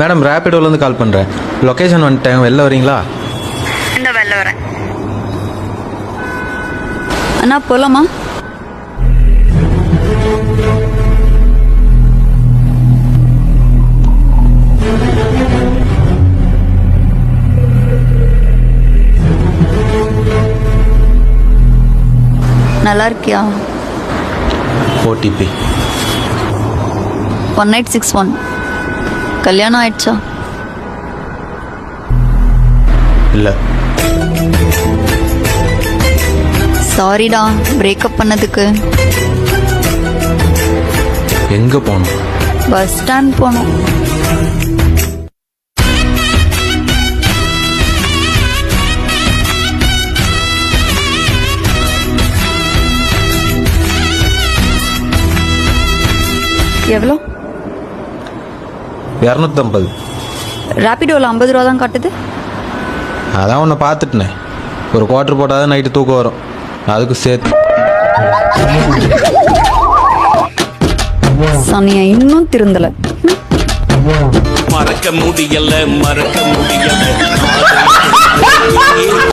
Madam ரேப்பிடோலேருந்து கால் பண்ணுறேன் location வந்துட்டேன். வெளில வரீங்களா? இந்த வெளில வரேன். அண்ணா போலாமா? நல்லா இருக்கியா OTP one eight six one. கல்யாணம் ஆயிடுச்சா? இல்லை. சாரிடா பிரேக்கப் பண்ணதுக்கு. எங்கே போகணும் பஸ் ஸ்டாண்ட் போனோம். எவ்வளோ? இரநூத்தம்பது. ரேப்பிடோவில் ஐம்பது ரூபா தான் காட்டுது. அதான் உன்னை பார்த்துட்டேனே. ஒரு குவார்ட்ரு போட்டால் தான் நைட்டு தூக்கம் வரும். அதுக்கு சேர்த்து. சனியா இன்னும் திருந்தலை. மறக்க முடியல மறக்க முடியல.